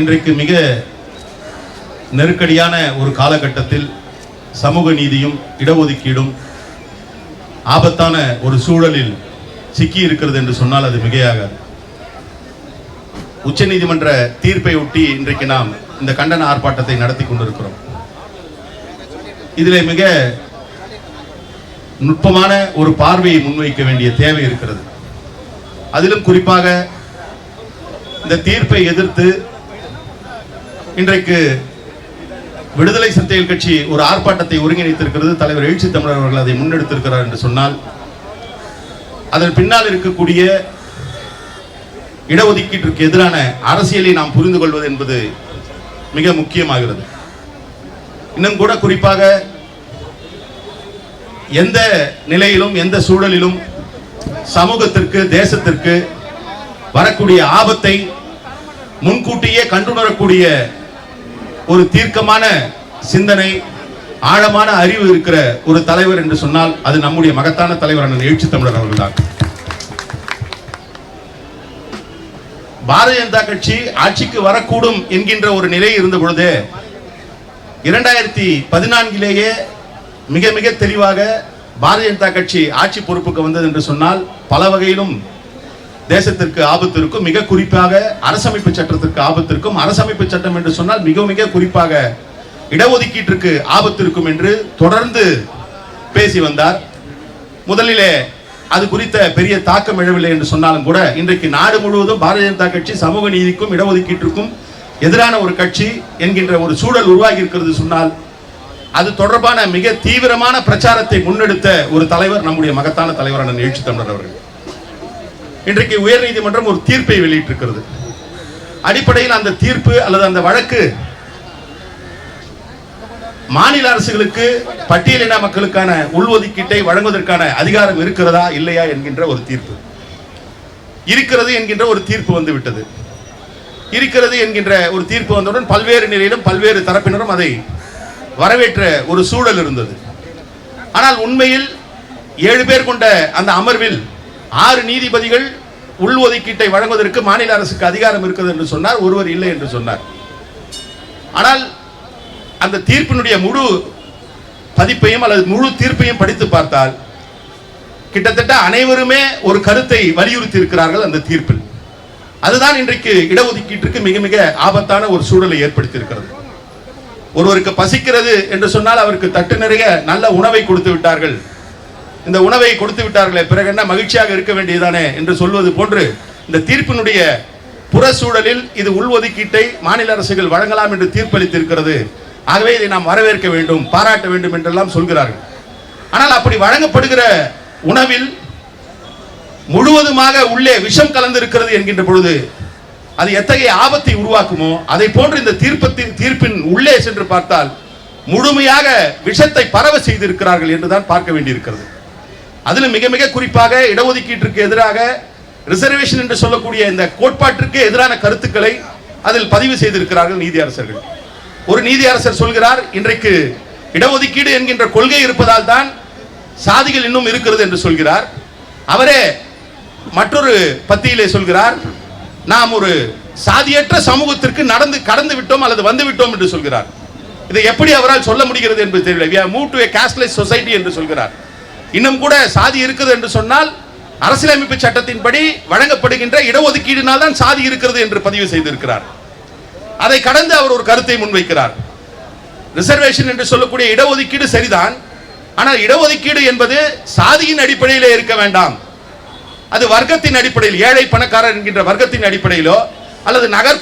இன்றைக்கு மிக நெருக்கடியான ஒரு காலகட்டத்தில் சமூக நீதியும் இடஒதுக்கீடும் ஆபத்தான ஒரு சூழலில் சிக்கி இருக்கிறது என்று சொன்னால் அது மிகையாகாது. உச்சநீதிமன்ற தீர்ப்பை ஒட்டி இன்றைக்கு நாம் இந்த கண்டன ஆர்ப்பாட்டத்தை நடத்தி கொண்டிருக்கிறோம். இதில் மிக நுட்பமான ஒரு பார்வையை முன்வைக்க வேண்டிய தேவை இருக்கிறது. அதிலும் குறிப்பாக இந்த தீர்ப்பை எதிர்த்து இன்றைக்கு விடுதலை சிறுத்தைகள் கட்சி ஒரு ஆர்ப்பாட்டத்தை ஒருங்கிணைத்திருக்கிறது. தலைவர் எழுச்சி தமிழர் அவர்கள் அதை முன்னெடுத்திருக்கிறார் என்று சொன்னால் அதன் பின்னால் இருக்கக்கூடிய இடஒதுக்கீட்டிற்கு எதிரான அரசியலை நாம் புரிந்து கொள்வது என்பது மிக முக்கியமாகிறது. இன்னும் கூட குறிப்பாக எந்த நிலையிலும் எந்த சூழலிலும் சமூகத்திற்கு தேசத்திற்கு வரக்கூடிய ஆபத்தை முன்கூட்டியே கண்டுணரக்கூடிய ஒரு தீர்க்கமான சிந்தனை ஆழமான அறிவு இருக்கிற ஒரு தலைவர் என்று சொன்னால் அது நம்முடைய மகத்தான தலைவர் எழுச்சி தமிழர் அவர்கள்தான். பாரதிய ஜனதா கட்சி ஆட்சிக்கு வரக்கூடும் என்கின்ற ஒரு நிலை இருந்த பொழுது இரண்டாயிரத்தி பதினான்கிலேயே மிக மிக தெளிவாக பாரதிய ஜனதா கட்சி ஆட்சி பொறுப்புக்கு வந்தது என்று சொன்னால் பல வகையிலும் தேசத்திற்கு ஆபத்து இருக்கும் மிக குறிப்பாக அரசமைப்பு சட்டத்திற்கு ஆபத்து இருக்கும் அரசமைப்பு சட்டம் என்று சொன்னால் மிக மிக குறிப்பாக இடஒதுக்கீட்டிற்கு ஆபத்து இருக்கும் என்று தொடர்ந்து பேசி வந்தார். முதலிலே அது குறித்த பெரிய தாக்கம் எழவில்லை என்று சொன்னாலும் கூட இன்றைக்கு நாடு முழுவதும் பாரதிய ஜனதா கட்சி சமூக நீதிக்கும் இடஒதுக்கீட்டிற்கும் எதிரான ஒரு கட்சி என்கின்ற ஒரு சூழல் உருவாகி இருக்கிறது சொன்னால் அது தொடர்பான மிக தீவிரமான பிரச்சாரத்தை முன்னெடுத்த ஒரு தலைவர் நம்முடைய மகத்தான தலைவரான நிகழ்ச்சி தமிழர் அவர்கள். இன்றைக்கு உயர்நீதிமன்றம் ஒரு தீர்ப்பை வெளியிட்டிருக்கிறது. அடிப்படையில் அந்த தீர்ப்பு அல்லது அந்த வழக்கு மாநில அரசுகளுக்கு பட்டியலின மக்களுக்கான உள்ஒதுக்கீட்டை வழங்குவதற்கான அதிகாரம் இருக்கிறதா இல்லையா என்கின்ற ஒரு தீர்ப்பு. இருக்கிறது என்கின்ற ஒரு தீர்ப்பு வந்து விட்டது இருக்கிறது என்கின்ற ஒரு தீர்ப்பு வந்தவுடன் பல்வேறு நிலையிலும் பல்வேறு தரப்பினரும் அதை வரவேற்ற ஒரு சூழல் இருந்தது. ஆனால் உண்மையில் ஏழு பேர் கொண்ட அந்த அமர்வில் ஆறு நீதிபதிகள் உள்ஒதுக்கீட்டை வழங்குவதற்கு மாநில அரசுக்கு அதிகாரம் இருக்குது என்று சொன்னார் ஒருவர் இல்லை என்று சொன்னார். ஆனால் அந்த தீர்ப்பினுடைய முழு பதிப்பையும் அல்லது முழு தீர்ப்பையும் படித்து பார்த்தால் கிட்டத்தட்ட அனைவருமே ஒரு கருத்தை வலியுறுத்தி இருக்கிறார்கள் அந்த தீர்ப்பில். அதுதான் இன்றைக்கு இடஒதுக்கீட்டிற்கு மிக மிக ஆபத்தான ஒரு சூழலை ஏற்படுத்தி இருக்கிறது ஒருவருக்கு பசிக்கிறது என்று சொன்னால் அவருக்கு தட்டு நிறைய நல்ல உணவை கொடுத்து விட்டார்கள். இந்த உணவை கொடுத்து விட்டார்களே பிறகு என்ன மகிழ்ச்சியாக இருக்க வேண்டியதானே என்று சொல்வது போன்று இந்த தீர்ப்பினுடைய புற சூழலில் இது உள்ஒதுக்கீட்டை மாநில அரசுகள் வழங்கலாம் என்று தீர்ப்பளித்திருக்கிறது. ஆகவே இதை நாம் வரவேற்க வேண்டும் பாராட்ட வேண்டும் என்றெல்லாம் சொல்கிறார்கள். ஆனால் அப்படி வழங்கப்படுகிற உணவில் முழுவதுமாக உள்ளே விஷம் கலந்திருக்கிறது என்கின்ற பொழுது அது எத்தகைய ஆபத்தை உருவாக்குமோ? அதை போன்று இந்த தீர்ப்பத்தின் தீர்ப்பின் உள்ளே சென்று பார்த்தால் முழுமையாக விஷத்தை பரவ செய்திருக்கிறார்கள் என்றுதான் பார்க்க வேண்டியிருக்கிறது. அதில் மிக மிக குறிப்பாக இடஒதுக்கீட்டிற்கு எதிராக ரிசர்வேஷன் என்று சொல்லக்கூடிய இந்த கோட்பாட்டிற்கு எதிரான கருத்துக்களை அதில் பதிவு செய்திருக்கிறார்கள் நீதியரசர்கள். ஒரு நீதியரசர் சொல்கிறார் இன்றைக்கு இடஒதுக்கீடு என்கின்ற கொள்கை இருப்பதால் தான் சாதிகள் இன்னும் இருக்கிறது என்று சொல்கிறார். அவரே மற்றொரு பத்தியிலே சொல்கிறார் நாம் ஒரு சாதியற்ற சமூகத்திற்கு நடந்து கடந்து விட்டோம் அல்லது வந்து விட்டோம் என்று சொல்கிறார். இதை எப்படி அவரால் சொல்ல முடிகிறது என்பது தெரியல மூவ் டு கேஸ்ட்லெஸ் சொசைட்டி என்று சொல்கிறார். இன்னும் கூட சாதி இருக்குது என்று சொன்னால் அரசியலமைப்பு சட்டத்தின்படி வழங்கப்படுகின்ற இடஒதுக்கீடினால் தான் சாதி இருக்கிறது என்று பதிவு செய்திருக்கிறார். அதை கடந்து அவர் ஒரு கருத்தை முன்வைக்கிறார். ரிசர்வேஷன் என்று சொல்லக்கூடிய இடஒதுக்கீடு சரிதான். ஆனால் இடஒதுக்கீடு என்பது சாதியின் அடிப்படையிலே இருக்க வேண்டாம். அது வர்க்கத்தின் அடிப்படையில் ஏழை பணக்காரர் என்கின்ற வர்க்கத்தின் அடிப்படையிலோ அல்லது நகர்